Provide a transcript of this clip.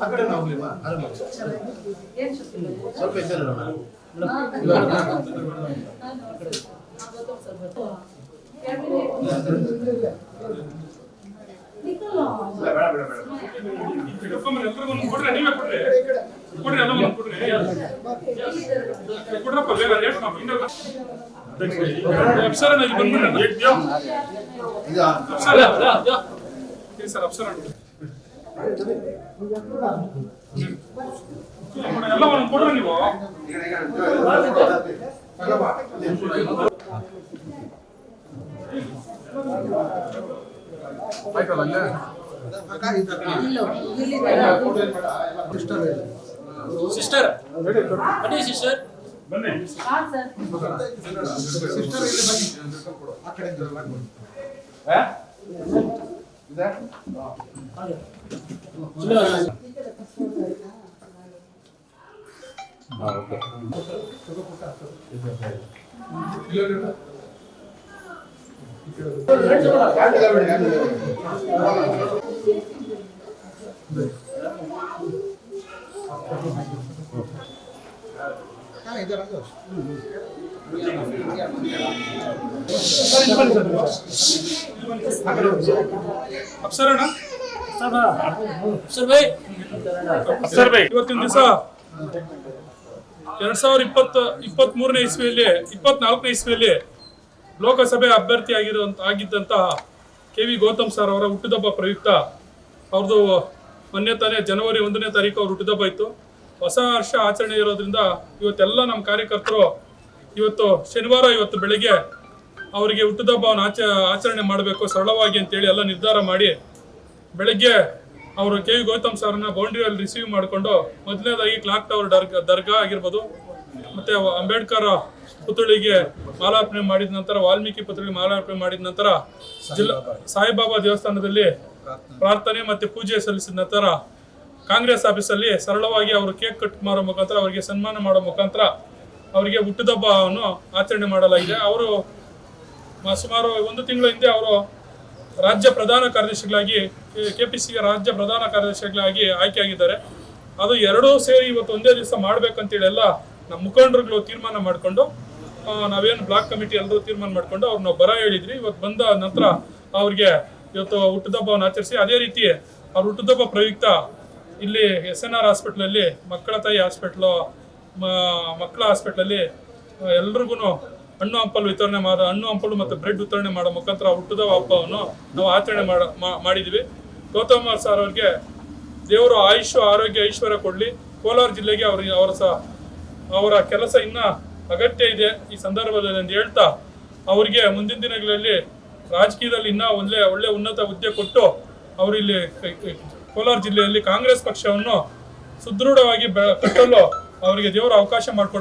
ಅಕಡೆ ಹೋಗ್ಲಿವಾ ಅರಮ ಸ್ವಲ್ಪ ಹೆಚ್ಚಲ್ಲ ಮೇಡಮ್ ಇಲ್ಲ, ಬೇಡ, ಬೇಡ, ಬೇಡ. ಹಿಡ್ಕೊಂಬರ್ರಿ, ಎಲ್ರಿಗೂ ಬನ್ನಿ ಸಿಸ್ಟರ್ ಬನ್ನಿ. ಕೊಡ್ರಿ. ಕೊಡ್ರಿ, ಎಲ್ಲ ಒಂದೊಂದು ಕೊಡ್ರಿ. ಕೊಡ್ರಪ್ಪ, ಬೇಗ ಲೇಟ್ ಓಕೆ. ಅಪ್ಸರನ ಇಲ್ಲಿ ಅಪ್ಸರ್ ಇವತ್ತಿನ ದಿವಸ ಎರಡ್ ಸಾವಿರದ ಇಪ್ಪತ್ತ ಇಪ್ಪತ್ತ್ ಮೂರನೇ ಇಸ್ವಿಯಲ್ಲಿ ಇಪ್ಪತ್ನಾಲ್ಕನೇ ಇಸ್ವಿಯಲ್ಲಿ ಲೋಕಸಭೆ ಅಭ್ಯರ್ಥಿ ಆಗಿರುವಂತ ಆಗಿದ್ದಂತಹ ಕೆ ವಿ ಗೌತಮ್ ಸರ್ ಅವರ ಹುಟ್ಟುದಬ್ಬ ಪ್ರಯುಕ್ತ. ಅವ್ರದ್ದು ಮೊನ್ನೆ ತಾನೇ ಜನವರಿ ಒಂದನೇ ತಾರೀಕು ಅವ್ರ ಹುಟ್ಟುದಬ್ಬ ಇತ್ತು. ಹೊಸ ವರ್ಷ ಆಚರಣೆ ಇರೋದ್ರಿಂದ ಇವತ್ತೆಲ್ಲ ನಮ್ಮ ಕಾರ್ಯಕರ್ತರು ಇವತ್ತು ಶನಿವಾರ ಇವತ್ತು ಬೆಳಿಗ್ಗೆ ಅವರಿಗೆ ಹುಟ್ಟುಹಬ್ಬವನ್ನು ಆಚ ಆಚರಣೆ ಮಾಡಬೇಕು ಸರಳವಾಗಿ ಅಂತೇಳಿ ಎಲ್ಲ ನಿರ್ಧಾರ ಮಾಡಿ ಬೆಳಗ್ಗೆ ಅವರು ಕೆ ವಿ ಗೌತಮ್ ಸರ್ನ ಬೌಂಡ್ರಿಯಲ್ಲಿ ರಿಸೀವ್ ಮಾಡಿಕೊಂಡು ಮೊದಲನೇದಾಗಿ ಕ್ಲಾಕ್ ಟವರ್ ದರ್ಗಾ ದರ್ಗಾ ಆಗಿರ್ಬೋದು ಮತ್ತು ಅಂಬೇಡ್ಕರ್ ಪುತ್ಥಳಿಗೆ ಮಾಲಾರ್ಪಣೆ ಮಾಡಿದ ನಂತರ ವಾಲ್ಮೀಕಿ ಪುತ್ಥಳಿಗೆ ಮಾಲಾರ್ಪಣೆ ಮಾಡಿದ ನಂತರ ಜಿಲ್ಲಾ ಸಾಯಿಬಾಬಾ ದೇವಸ್ಥಾನದಲ್ಲಿ ಪ್ರಾರ್ಥನೆ ಮತ್ತು ಪೂಜೆ ಸಲ್ಲಿಸಿದ ನಂತರ ಕಾಂಗ್ರೆಸ್ ಆಫೀಸಲ್ಲಿ ಸರಳವಾಗಿ ಅವರು ಕೇಕ್ ಕಟ್ ಮಾಡೋ ಮುಖಾಂತರ ಅವರಿಗೆ ಸನ್ಮಾನ ಮಾಡೋ ಮುಖಾಂತರ ಅವರಿಗೆ ಹುಟ್ಟುದಬ್ಬವನ್ನು ಆಚರಣೆ ಮಾಡಲಾಗಿದೆ. ಅವರು ಸುಮಾರು ಒಂದು ತಿಂಗಳ ಹಿಂದೆ ಅವರು ರಾಜ್ಯ ಪ್ರಧಾನ ಕಾರ್ಯದರ್ಶಿಗಳಾಗಿ ಕೆ ಪಿ ಸಿಗೆ ರಾಜ್ಯ ಪ್ರಧಾನ ಕಾರ್ಯದರ್ಶಿಗಳಾಗಿ ಆಯ್ಕೆಯಾಗಿದ್ದಾರೆ. ಅದು ಎರಡೂ ಸೇರಿ ಇವತ್ತು ಒಂದೇ ದಿವಸ ಮಾಡಬೇಕಂತೇಳಿ ಎಲ್ಲ ನಮ್ಮ ಮುಖಂಡರುಗಳು ತೀರ್ಮಾನ ಮಾಡಿಕೊಂಡು ನಾವೇನು ಬ್ಲಾಕ್ ಕಮಿಟಿ ಎಲ್ಲರೂ ತೀರ್ಮಾನ ಮಾಡಿಕೊಂಡು ಅವ್ರನ್ನ ಬರ ಹೇಳಿದ್ರಿ. ಇವತ್ತು ಬಂದ ನಂತರ ಅವ್ರಿಗೆ ಇವತ್ತು ಹುಟ್ಟುದಬ್ಬವನ್ನು ಆಚರಿಸಿ, ಅದೇ ರೀತಿ ಅವ್ರ ಹುಟ್ಟುಹಬ್ಬ ಪ್ರಯುಕ್ತ ಇಲ್ಲಿ ಎಸ್ ಎನ್ ಆರ್ ಹಾಸ್ಪಿಟ್ಲಲ್ಲಿ ಮಕ್ಕಳ ತಾಯಿ ಹಾಸ್ಪಿಟ್ಲು ಮಕ್ಕಳ ಹಾಸ್ಪಿಟ್ಲಲ್ಲಿ ಎಲ್ರಿಗೂ ಹಣ್ಣು ಹಂಪಲು ವಿತರಣೆ ಮಾಡ, ಹಣ್ಣು ಹಂಪಲು ಮತ್ತು ಬ್ರೆಡ್ ವಿತರಣೆ ಮಾಡೋ ಮುಖಾಂತರ ಹುಟ್ಟದ ಹಬ್ಬವನ್ನು ನಾವು ಆಚರಣೆ ಮಾಡಿದ್ವಿ. ಗೌತಮ್ ಸರ್ ಅವ್ರಿಗೆ ದೇವರು ಆಯುಷ್ ಆರೋಗ್ಯ, ಐಶ್ವರ್ಯ ಕೊಡಲಿ. ಕೋಲಾರ ಜಿಲ್ಲೆಗೆ ಅವ್ರ, ಅವರ ಸಹ ಅವರ ಕೆಲಸ ಇನ್ನ ಅಗತ್ಯ ಇದೆ ಈ ಸಂದರ್ಭದಲ್ಲಿ ಅಂತ ಹೇಳ್ತಾ ಅವರಿಗೆ ಮುಂದಿನ ದಿನಗಳಲ್ಲಿ ರಾಜಕೀಯದಲ್ಲಿ ಇನ್ನೂ ಒಳ್ಳೆ ಒಳ್ಳೆ ಉನ್ನತ ಹುದ್ದೆ ಕೊಟ್ಟು ಅವರಿಲ್ಲಿ ಕೋಲಾರ ಜಿಲ್ಲೆಯಲ್ಲಿ ಕಾಂಗ್ರೆಸ್ ಪಕ್ಷವನ್ನು ಸುದೃಢವಾಗಿ ಕಟ್ಟಲು ಅವರಿಗೆ ದೇವರು ಅವಕಾಶ ಮಾಡಿಕೊಡ್ತಾರೆ